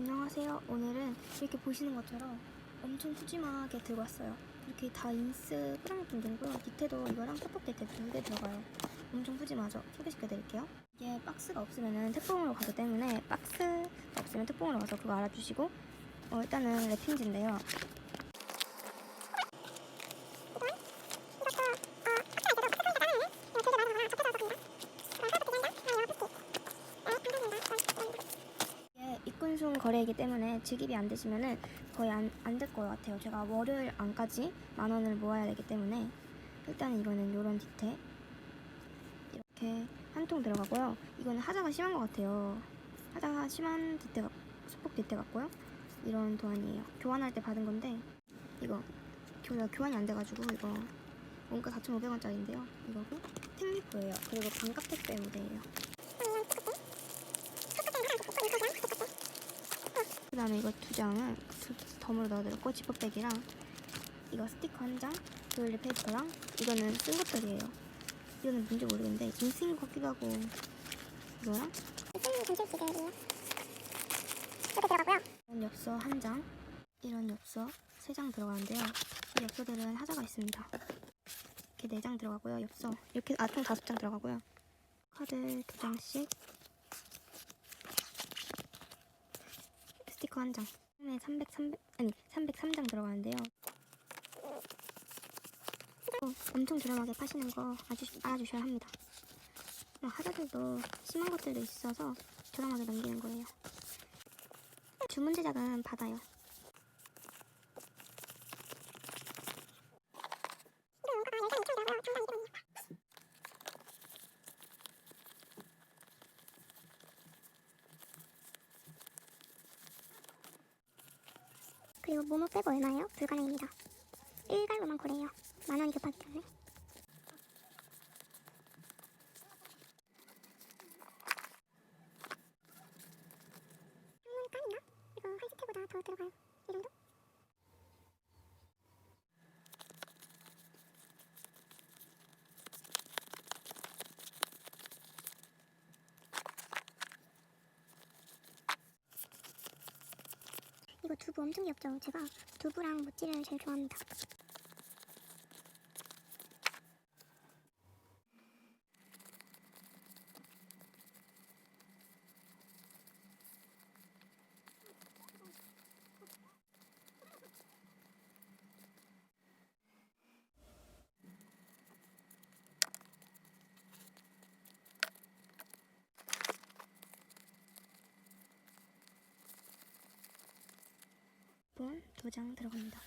안녕하세요. 오늘은 이렇게 보시는 것처럼 엄청 푸짐하게 들고 왔어요. 이렇게 다 인스 뿌랑통 들고요. 밑에도 이거랑 태폭 데이트 두개 들어가요. 엄청 푸짐하죠? 소개시켜드릴게요. 이게 박스가 없으면 택봉으로 가기 때문에 박스가 없으면 택봉으로 가서 그거 알아주시고 어, 일단은 랩핑지인데요. 입군순 거래이기 때문에 지급이 안 되시면은 거의 안 안 될 것 같아요. 제가 월요일 안까지 만 원을 모아야 되기 때문에 일단 이거는 요런 디테 이렇게 한 통 들어가고요. 이거는 하자가 심한 것 같아요. 하자가 심한 디테가 수폭 디테 같고요. 이런 도안이에요. 교환할 때 받은 건데 이거 교, 교환이 안 돼가지고 이거 원가 4,500원짜리인데요. 이거고 택리프예요. 그리고 반값 택배 무대예요. 그 다음에 이거 두 장은 두 덤으로 넣어드렸고 지퍼백이랑 이거 스티커 한 장, 도일리 페이퍼랑 이거는 쓴 것들이에요. 이거는 뭔지 모르겠는데 인스인 것 같기도 하고 이거랑 이런 엽서 한 장, 이런 엽서 세 장 들어가는데요. 이 엽서들은 하자가 있습니다. 이렇게 네 장 들어가고요. 엽서 이렇게 아총 다섯 장 들어가고요. 카드 두 장씩 스티커 한 장. 처음에 300, 300 아니 303장 들어가는데요. 어, 엄청 저렴하게 파시는 거 아주 알아주셔야 합니다. 어, 하자들도 심한 것들도 있어서 저렴하게 넘기는 거예요. 주문 제작은 받아요. 그리고 모모 빼고 얼마예요? 불가능입니다. 일갈로만 거래해요. 만 원이 급하기 때문에. 깐인가? 이거 하이스테보다 더 들어가요. 이 정도? 이거 두부 엄청 귀엽죠? 제가 두부랑 모찌를 제일 좋아합니다. 두 장 들어갑니다.